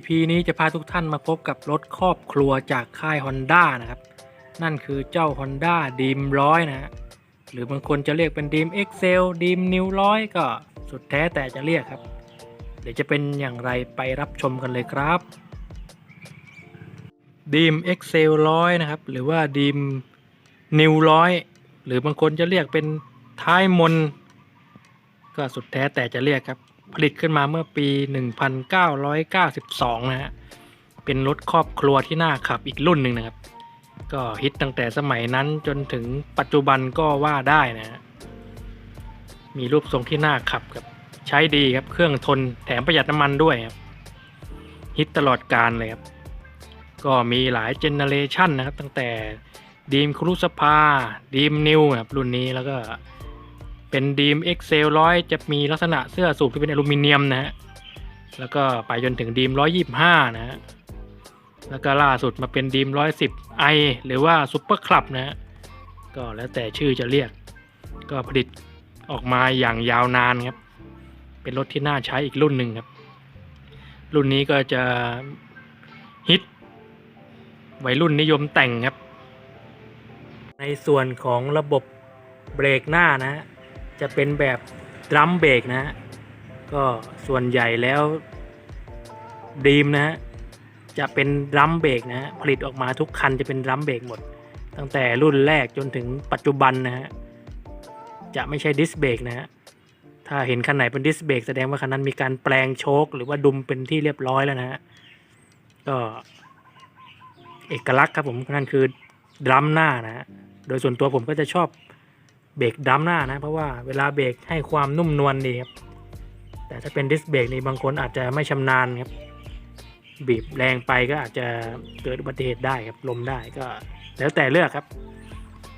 EP นี้จะพาทุกท่านมาพบกับรถครอบครัวจากค่าย Honda นะครับ นั่นคือเจ้า Honda d r e a m ร้อยนะฮะ หรือบางคนจะเรียกเป็น d r e a m Excel d r e a m New ร้อยก็สุดแท้แต่จะเรียกครับ เดี๋ยวจะเป็นอย่างไรไปรับชมกันเลยครับ d r e a m Excel ร้อยนะครับ หรือว่า d r e a m New ร้อยหรือบางคนจะเรียกเป็นท้ายมน ก็สุดแท้แต่จะเรียกครับ ผลิตขึ้นมาเมื่อปี 1992 นะฮะ เป็นรถครอบครัวที่น่าขับอีกรุ่นหนึ่งนะครับ ก็ฮิตตั้งแต่สมัยนั้นจนถึงปัจจุบันก็ว่าได้นะฮะ มีรูปทรงที่น่าขับครับ ใช้ดีครับ เครื่องทนแถมประหยัดน้ำมันด้วยครับ ฮิตตลอดการเลยครับ ก็มีหลายเจเนเรชันนะครับ ตั้งแต่ดีมครูสภาดีมนิวครับรุ่นนี้แล้วก็ เป็นดีม Excel ร้อยจะมีลักษณะเสื้อสูบที่เป็นอลูมิเนียมนะฮะ แล้วก็ไปจนถึงดีมร้อยยี่ห้านะฮะ แล้วก็ล่าสุดมาเป็นดีมร้อยสิบไอหรือว่าซุปเปอร์คลับนะฮะ ก็แล้วแต่ชื่อจะเรียก ก็ผลิตออกมาอย่างยาวนานครับ เป็นรถที่น่าใช้อีกรุ่นหนึ่งครับ รุ่นนี้ก็จะฮิตวัยรุ่นนิยมแต่งครับ ในส่วนของระบบเบรกหน้านะฮะ จะเป็นแบบดรัมเบรกนะฮะก็ส่วนใหญ่แล้วดีมนะฮะจะเป็นดรัมเบรกนะฮะผลิตออกมาทุกคันจะเป็นดรัมเบรกหมด ตั้งแต่รุ่นแรกจนถึงปัจจุบันนะฮะจะไม่ใช่ดิสเบรกนะฮะถ้าเห็นคันไหนเป็นดิสเบรกแสดงว่าคันนั้นมีการแปลงโชคหรือว่าดุมเป็นที่เรียบร้อยแล้วนะฮะก็เอกลักษณ์ครับผมนั่นคือดรัมหน้านะฮะโดยส่วนตัวผมก็จะชอบ เบรกดัมหน้านะ เพราะว่าเวลาเบรกให้ความนุ่มนวลดีครับแต่ถ้าเป็นดิสเบรกนี่บางคนอาจจะไม่ชำนาญครับ บีบแรงไปก็อาจจะเกิดอุบัติเหตุได้ครับลมได้ก็ แล้วแต่เลือกครับ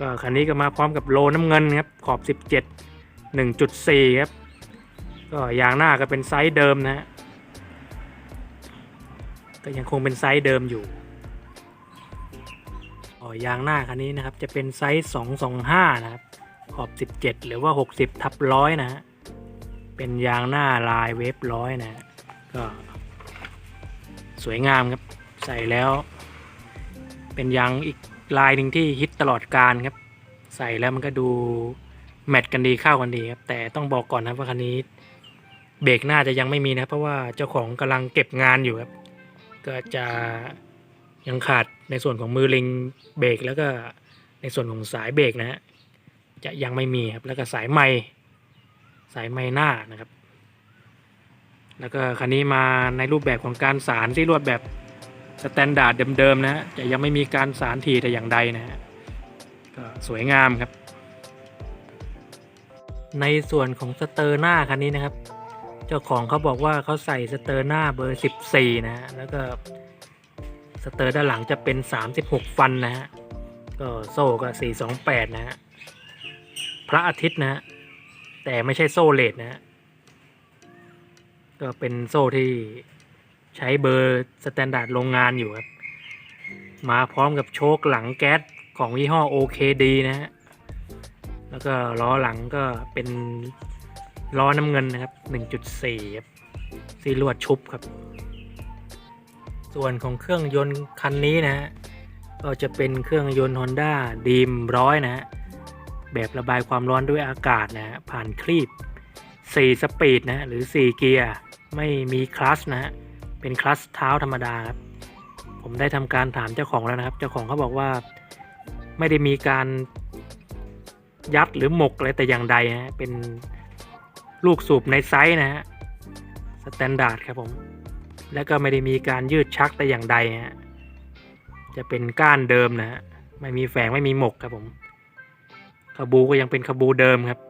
ก็คันนี้ก็มาพร้อมกับโลน้ำเงินครับขอบ 17 1.4 ครับ ก็ยางหน้าก็เป็นไซส์เดิมนะฮะก็ยังคงเป็นไซส์เดิมอยู่อ๋อยางหน้าคันนี้นะครับจะเป็นไซส์ 225 นะครับ ขอบ 17 หรือว่า 60 ทับร้อยนะฮะเป็นยางหน้าลายเวฟร้อยนะ ก็ สวยงามครับ ใส่แล้ว เป็นยางอีกลายหนึ่งที่ฮิตตลอดการครับ ใส่แล้วมันก็ดูแมทกันดีเข้ากันดีครับ แต่ต้องบอกก่อนนะว่าคันนี้เบรกหน้าจะยังไม่มีนะ เพราะว่าเจ้าของกำลังเก็บงานอยู่ครับ ก็จะยังขาดในส่วนของมือลิงเบรกแล้วก็ในส่วนของสายเบรกนะฮะ จะยังไม่มีครับแล้วก็สายไม้สายไม้หน้านะครับ แล้วก็คันนี้มาในรูปแบบของการสารที่รวดแบบสแตนดาร์ดเดิมๆนะฮะจะยังไม่มีการสารทีแต่อย่างใดนะฮะก็สวยงามครับ ในส่วนของสเตอร์หน้าคันนี้นะครับ เจ้าของเขาบอกว่าเขาใส่สเตอร์หน้าเบอร์ 14 นะฮะแล้วก็สเตอร์ด้านหลังจะเป็น 36 ฟันนะฮะก็โซ่ก็428 นะฮะ ระอาทิตย์นะฮะแต่ไม่ใช่โซ่เลดนะฮะก็เป็นโซ่ที่ใช้เบอร์สแตนดาร์ดโรงงานอยู่ครับ มาพร้อมกับโชคหลังแก๊สของยี่ห้อ OKD นะฮะ แล้วก็ล้อหลังก็เป็นล้อน้ำเงินนะครับ 1.4 ครับซีลวดชุบครับ ส่วนของเครื่องยนต์คันนี้นะฮะ ก็จะเป็นเครื่องยนต์ Honda d r e a m ร้อยนะฮะ แบบระบายความร้อนด้วยอากาศนะฮะผ่านคลีบ 4 สปีดนะฮะหรือ 4 เกียร์ ไม่มีคลัตชนะฮะเป็นคลัตชเท้าธรรมดาครับผมได้ทำการถามเจ้าของแล้วนะครับ เจ้าของเขาบอกว่าไม่ได้มีการยัดหรือหมกอะไรแต่อย่างใดนะฮะเป็นลูกสูบในไซส์นะฮะสแตนดาร์ดครับผม แล้วก็ไม่ได้มีการยืดชักแต่อย่างใดฮะจะเป็นก้านเดิมนะฮะไม่มีแฝงไม่มีหมกครับผม ขบูก็ยังเป็นขบูเดิมครับ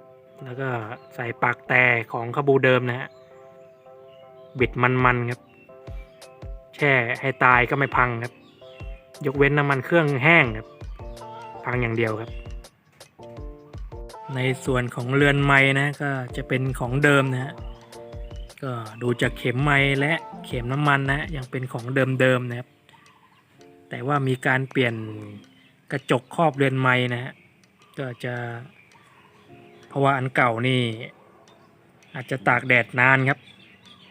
แล้วก็ใส่ปากแต่ของขบูเดิมนะฮะบิดมันๆครับ แช่ให้ตายก็ไม่พังครับ ยกเว้นน้ำมันเครื่องแห้งครับ พังอย่างเดียวครับ ในส่วนของเรือนไม้นะก็จะเป็นของเดิมนะฮะก็ดูจากเข็มไม้และเข็มน้ำมันนะยังเป็นของเดิมๆนะครับ แต่ว่ามีการเปลี่ยนกระจกครอบเรือนไม้นะฮะ ก็จะเพราะว่าอันเก่านี่ อาจจะตากแดดนานครับ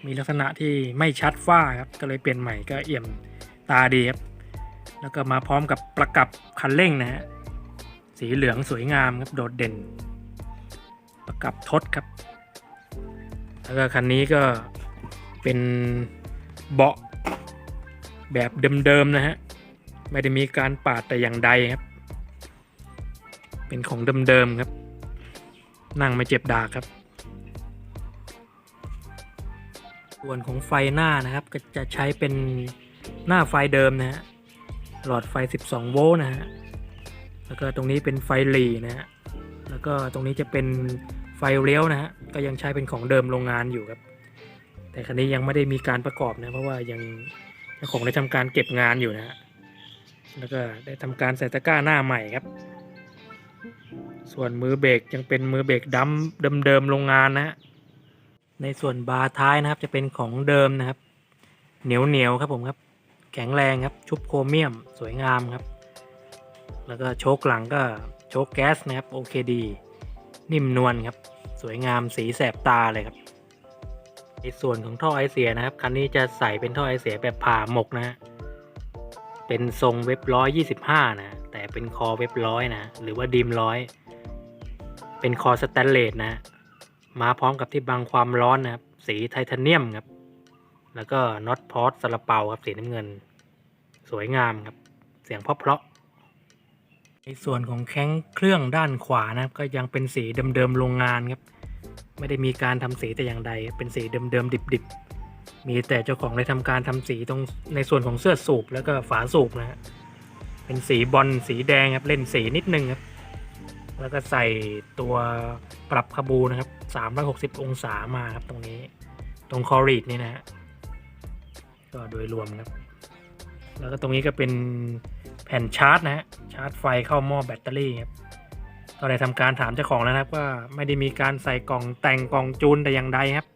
มีลักษณะที่ไม่ชัดฝ้าครับ ก็เลยเปลี่ยนใหม่ก็เอี่ยมตาดีครับ แล้วก็มาพร้อมกับประกับคันเร่งนะฮะ สีเหลืองสวยงามครับโดดเด่น ประกับทดครับ แล้วก็คันนี้ก็เป็นเบาะแบบเดิมๆนะฮะ ไม่ได้มีการปาดแต่อย่างใดครับ เป็นของเดิมๆครับ นั่งไม่เจ็บดาครับ ส่วนของไฟหน้านะครับ ก็จะใช้เป็นหน้าไฟเดิมนะฮะหลอดไฟ 12 โวลต์นะฮะแล้วก็ตรงนี้เป็นไฟหลีนะฮะแล้วก็ตรงนี้จะเป็นไฟเลี้ยวนะฮะก็ยังใช้เป็นของเดิมโรงงานอยู่ครับ แต่คันนี้ยังไม่ได้มีการประกอบนะเพราะว่ายังเจ้าของได้ทำการเก็บงานอยู่นะฮะแล้วก็ได้ทำการใส่ตะกร้าหน้าใหม่ครับ ส่วนมือเบรกยังเป็นมือเบรกดัมเดิมๆโรงงานนะฮะในส่วนบาร์ท้ายนะครับจะเป็นของเดิมนะครับ เหนียวเหนียวๆครับผมครับ แข็งแรงครับชุบโครเมียมสวยงามครับ แล้วก็โชคหลังก็โชคแก๊สนะครับโอเคดี นิ่มนวลครับ สวยงามสีแสบตาเลยครับในส่วนของท่อไอเสียนะครับคันนี้จะใส่เป็นท่อไอเสียแบบผ่าหมกนะฮะเป็นทรงเว็บร้อยยี่สิบห้านะ แต่เป็นคอเว็บร้อยนะ หรือว่าดีมร้อย เป็นคอสแตนเลสนะมาพร้อมกับที่บังความร้อนนะครับ สีไทเทเนียมครับ แล้วก็น็อตพอสสลาเปาครับสีน้ำเงิน สวยงามครับ เสียงเพราะเพราะในส่วนของแข้งเครื่องด้านขวานะครับก็ยังเป็นสีเดิมๆโรงงานครับ ไม่ได้มีการทำสีแต่อย่างใด เป็นสีเดิมๆดิบๆ มีแต่เจ้าของได้ทำการทำสีตรงในส่วนของเสื้อสูบแล้วก็ฝาสูบนะฮะเป็นสีบอลสีแดงครับเล่นสีนิดนึงครับ แล้วก็ใส่ตัวปรับขบูนะครับ 360 องศามาครับตรงนี้ ตรงคอรีดนี่นะฮะ ก็โดยรวมครับ แล้วก็ตรงนี้ก็เป็นแผ่นชาร์จนะฮะ ชาร์จไฟเข้าหม้อแบตเตอรี่ครับก็ได้ทำการถามเจ้าของแล้วนะครับว่าไม่ได้มีการใส่กล่องแต่งกล่องจูนแต่อย่างใดครับ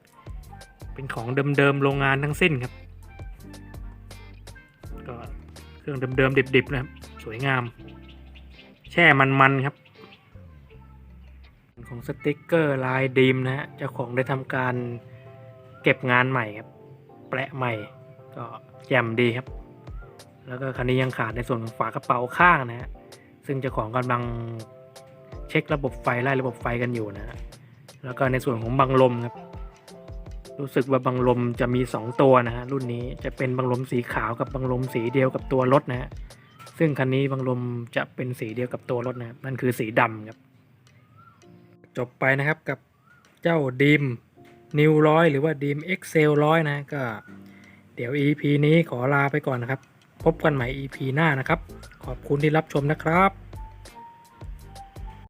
เป็นของเดิมๆโรงงานทั้งสิ้นครับ ก็เครื่องเดิมๆดิบๆนะครับ สวยงาม แช่มันๆครับ ของสติกเกอร์ลายดีมนะฮะเจ้าของได้ทำการเก็บงานใหม่ครับ แปะใหม่ก็แจ่มดีครับ แล้วก็คันนี้ยังขาดในส่วนของฝากระเป๋าข้างนะฮะซึ่งเจ้าของกำลังเช็คระบบไฟไล่ระบบไฟกันอยู่นะฮะแล้วก็ในส่วนของบังลมครับ รู้สึกว่าบังลมจะมี 2 ตัวนะฮะรุ่นนี้จะเป็นบังลมสีขาวกับบังลมสีเดียวกับตัวรถนะฮะซึ่งคันนี้บังลมจะเป็นสีเดียวกับตัวรถนะครับนั่นคือสีดำครับ จบไปนะครับกับเจ้าดีมนิวร้อยหรือว่าดีม Excel ร้อยนะก็เดี๋ยว EP นี้ขอลาไปก่อนนะครับ พบกันใหม่ EP หน้านะครับ ขอบคุณที่รับชมนะครับ